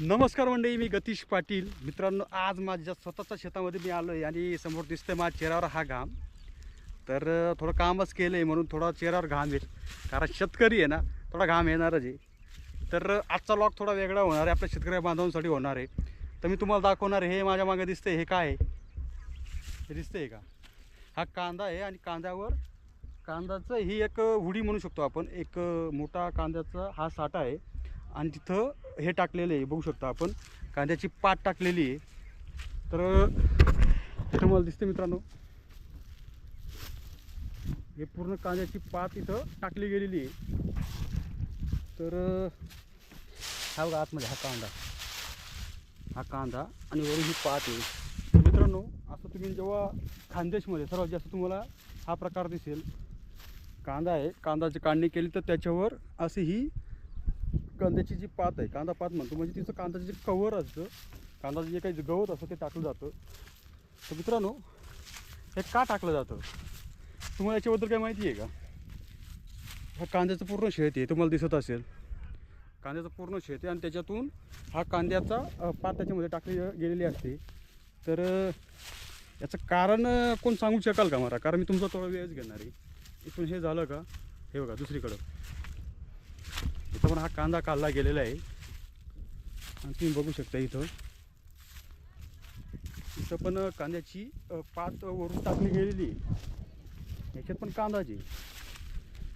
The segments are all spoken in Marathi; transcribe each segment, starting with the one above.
नमस्कार मंडळी मी गतीश पाटील. मित्रांनो आज माझ्या स्वतःच्या शेतामध्ये मी आलो आहे आणि समोर दिसतंय माझ्या चेहऱ्यावर हा घाम. तर थोडं कामच केलं आहे म्हणून थोडा चेहऱ्यावर घाम येईल. कारण शेतकरी आहे ना थोडा घाम येणारच आहे. तर आजचा लॉग थोडा वेगळा होणार आहे आपल्या शेतकरी बांधवांसाठी होणार आहे. तर मी तुम्हाला दाखवणार आहे हे माझ्या मागे दिसतंय हे काय आहे? हे दिसतंय का? हा कांदा आहे आणि कांद्यावर कांद्याचं ही एक हुडी म्हणू शकतो आपण. एक मोठा कांद्याचा हा साठा आहे. आणि तिथं हे टाकलेलं आहे बघू शकता आपण. कांद्याची पात टाकलेली आहे. तर इथं मला दिसते मित्रांनो. हे पूर्ण कांद्याची पात इथं टाकली गेलेली आहे. तर हा बघा आतमध्ये हा कांदा. हा कांदा आणि वरून ही पात आहे. मित्रांनो असं तुम्ही जेव्हा खानदेशमध्ये सर्वात जास्त तुम्हाला हा प्रकार दिसेल. कांदा आहे. कांदाची काढणी केली तर त्याच्यावर अशी ही कांद्याची जी पात आहे कांदा पात म्हणतो म्हणजे तिचं कांद्याचं जे कवर असतं कांद्याचं जे काही गवत असतं ते टाकलं जातं. तर मित्रांनो हे का टाकलं जातं? तुम्हाला याच्याबद्दल काय माहिती आहे का? हा कांद्याचं पूर्ण शेत आहे तुम्हाला दिसत असेल. कांद्याचं पूर्ण शेत आहे आणि त्याच्यातून हा कांद्याचा पात त्याच्यामध्ये टाकली गेलेली असते. तर याचं कारण कोण सांगू शकाल का मला? कारण मी तुमचा थोडा वेळच घेणार आहे. इथून हे झालं का? हे बघा दुसरीकडं. इथं पण हा कांदा काढला गेलेला आहे. आणि तुम्ही बघू शकता इथं. इथं पण कांद्याची पात वरून टाकली गेलेली आहे. याच्यात पण कांदाची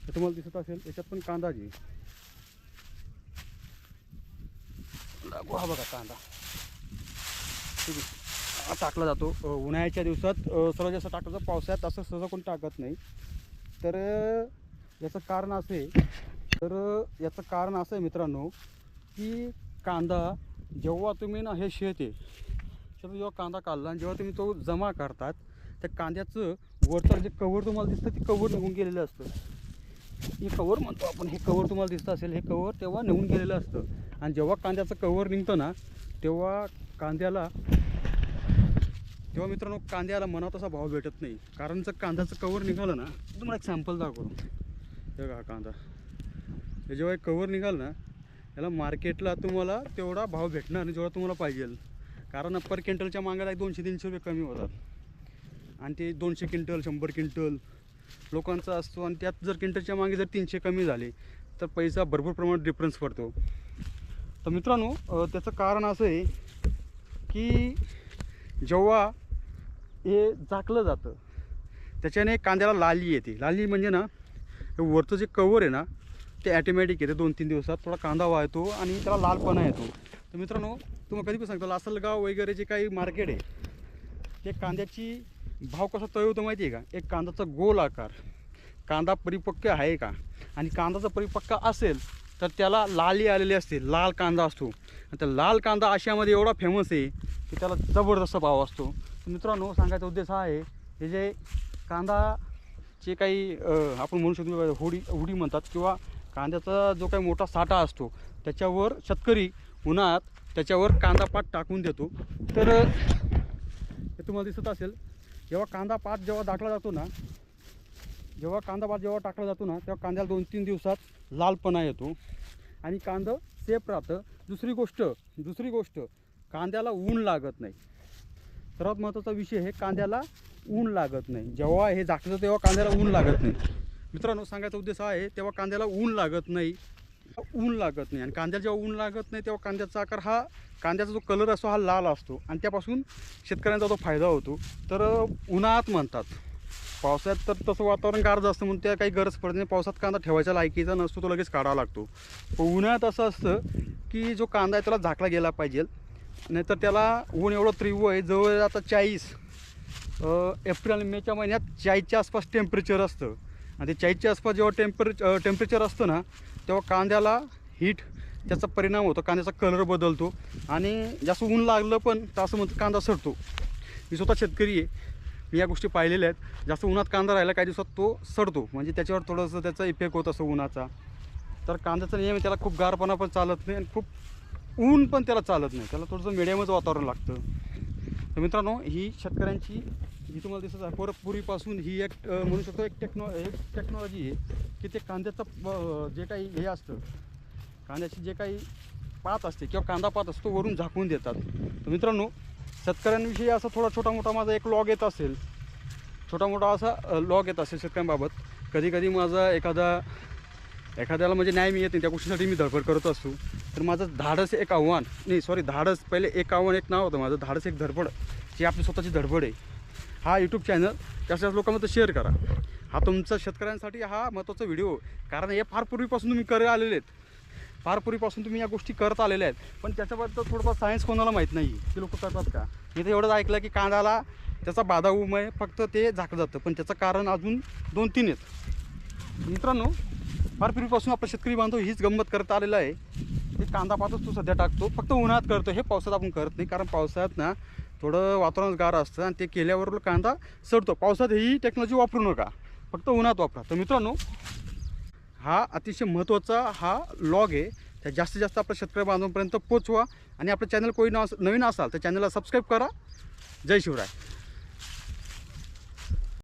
तर तुम्हाला दिसत असेल याच्यात पण कांदाची हा बघा कांदा. टाकला जातो. उन्हाळ्याच्या दिवसात सर्व सर्वात जास्त टाकला पावसाळ्यात असं सहज कोण टाकत नाही. तर याचं कारण असं आहे तर याचं कारण असं आहे मित्रांनो की कांदा जेव्हा तुम्ही ना हे शेत आहे शेतात जेव्हा कांदा काढला आणि जेव्हा तुम्ही तो जमा करतात त्या कांद्याचं वरचं जे कवर तुम्हाला दिसतं ते कवर निघून गेलेलं असतं. हे कवर म्हणतो आपण हे कवर तुम्हाला दिसतं असेल हे कवर तेव्हा निघून गेलेलं असतं. आणि जेव्हा कांद्याचं कवर निघतं ना तेव्हा कांद्याला तेव्हा मित्रांनो कांद्याला मनात असा भाव भेटत नाही. कारण जर कांद्याचं कवर निघालं ना तुम्हाला एक सॅम्पल दाखवतो. हे बघा हा कांदा. हे जेव्हा एक कवर निघाल ना याला मार्केटला तुम्हाला तेवढा भाव भेटणार आणि जेवढा तुम्हाला पाहिजे. कारण पर क्विंटलच्या मागायला एक दोनशे तीनशे रुपये कमी होतात. आणि ते दोनशे क्विंटल शंभर क्विंटल लोकांचा असतो. आणि त्यात जर क्विंटलच्या मागे जर तीनशे कमी झाले तर पैसा भरपूर प्रमाणात डिफरन्स पडतो. तर मित्रांनो त्याचं कारण असं आहे की जेव्हा हे झाकलं जातं त्याच्याने कांद्याला लाली येते. लाली म्हणजे ना वरचं जे कवर आहे ना ते ॲटोमॅटिक येते दोन तीन दिवसात. थोडा कांदा वाळतो आणि त्याला लालपणा येतो. तर मित्रांनो तुम्हाला कधी पण सांगतो लासलगाव वगैरे जे काही मार्केट आहे ते कांद्याची भाव कसा तळ होतो माहिती आहे का? एक कांद्याचा गोल आकार. कांदा परिपक्व आहे का? आणि कांदा परिपक्व असेल तर त्याला लाली आलेली असते लाल कांदा असतो. आणि त्या लाल कांदा आशियामध्ये एवढा फेमस आहे की त्याला जबरदस्त भाव असतो. तर मित्रांनो सांगायचा उद्देश हा आहे हे जे कांदा जे काही आपण म्हणू शकतो होडी हुडी म्हणतात किंवा कांद्याचा जो काही मोठा साठा असतो त्याच्यावर शेतकरी उन्हात त्याच्यावर कांदा पात टाकून देतो. तर हे तुम्हाला दिसत असेल जेव्हा कांदा पात जेव्हा दाखला जातो ना जेव्हा कांदा पात जेव्हा टाकला जातो ना तेव्हा कांद्याला दोन तीन दिवसात लालपणा येतो. आणि कांदं सेफ राहतं. दुसरी गोष्ट दुसरी गोष्ट कांद्याला ऊन लागत नाही. सर्वात महत्त्वाचा विषय हे कांद्याला ऊन लागत नाही. जेव्हा हे झाकलं तेव्हा कांद्याला ऊन लागत नाही. मित्रांनो सांगायचा उद्देश हा आहे तेव्हा कांद्याला ऊन लागत नाही. ऊन लागत नाही. आणि कांद्याला जेव्हा ऊन लागत नाही तेव्हा कांद्याचा आकार हा कांद्याचा जो कलर असतो हा लाल असतो. आणि त्यापासून शेतकऱ्यांचा तो फायदा होतो तर उन्हाळ्यात म्हणतात. पावसाळ्यात तर तसं वातावरण गारज असतं म्हणून त्या काही गरज पडत नाही. पावसात कांदा ठेवायच्या लायकीचा नसतो तो लगेच काढावा लागतो. पण उन्हाळ्यात असं असतं की जो कांदा आहे त्याला झाकला गेला पाहिजे. नाहीतर त्याला ऊन एवढं तीव्र आहे जवळ आता चाळीस एप्रिल आणि मेच्या महिन्यात चाळीसच्या आसपास टेम्परेचर असतं. आणि ते चाळीसच्या आसपास जेव्हा टेम्परे टेम्परेचर असतं ना तेव्हा कांद्याला हीट त्याचा परिणाम होतो. कांद्याचा कलर बदलतो. आणि जास्त ऊन लागलं पण तसं म्हणतं कांदा सडतो. मी स्वतः शेतकरी आहे. मी या गोष्टी पाहिलेल्या आहेत. जास्त उन्हात कांदा राहिला काही दिवसात तो सडतो. म्हणजे त्याच्यावर थोडंसं त्याचा इफेक्ट होत असतो उन्हाचा. तर कांद्याचा नियम आहे त्याला खूप गारपणा पण चालत नाही आणि खूप ऊन पण त्याला चालत नाही. त्याला थोडंसं मिडियमच वातावरण लागतं. तर मित्रांनो ही शेतकऱ्यांची ही तुम्हाला दिसत आहे परत पूर्वीपासून ही एक म्हणू शकतो एक टेक्नॉ एक टेक्नॉलॉजी आहे की ते कांद्याचं जे काही हे असतं कांद्याची जे काही पात असते किंवा कांदा पात असतो वरून झाकून देतात. तर मित्रांनो शेतकऱ्यांविषयी असा थोडा छोटा मोठा माझा एक लॉग येत असेल छोटा मोठा असा लॉग येत असेल शेतकऱ्यांबाबत. कधी कधी माझा एखादा एखाद्याला म्हणजे न्याय मिळत नाही त्या गोष्टीसाठी मी धडपड करत असतो. तर माझं धाडस एक आव्हान नाही सॉरी धाडस पहिले एक आव्हान एक नाव होतं माझं धाडस एक धडपड जी आपली स्वतःची धडपड आहे. हा यूट्यूब चॅनल जास्तीत जास्त लोकांमध्ये शेअर करा. हा तुमचा शेतकऱ्यांसाठी हा महत्त्वाचा व्हिडिओ कारण हे फार पूर्वीपासून तुम्ही करत आलेले आहेत. फार पूर्वीपासून तुम्ही या गोष्टी करत आलेल्या आहेत. पण त्याच्याबद्दल थोडंफार सायन्स कोणाला माहीत नाही की लोक करतात का? मी तर एवढंच ऐकलं की कांदाला त्याचा बाधा उमय फक्त ते झाकलं जातं. पण त्याचं कारण अजून दोन तीन आहेत. मित्रांनो फार पूर्वीपासून आपला शेतकरी बांधव हीच गंमत करत आलेला आहे. ते कांदा पातच तो सध्या टाकतो. फक्त उन्हाळ्यात करतो. हे पावसात आपण करत नाही. कारण पावसाळ्यात ना थोडं वातावरण गार असतं आणि ते केल्यावर कांदा सडतो. पावसात ही टेक्नॉलॉजी वापरू नका. फक्त उन्हात वापरा. तर मित्रांनो हा अतिशय महत्त्वाचा हा लॉग आहे. त्या जास्तीत जास्त आपल्या शेतकरी बांधवांपर्यंत पोचवा. आणि आपलं चॅनल कोणी नवीन असाल तर चॅनलला सबस्क्राईब करा. जय शिवराय.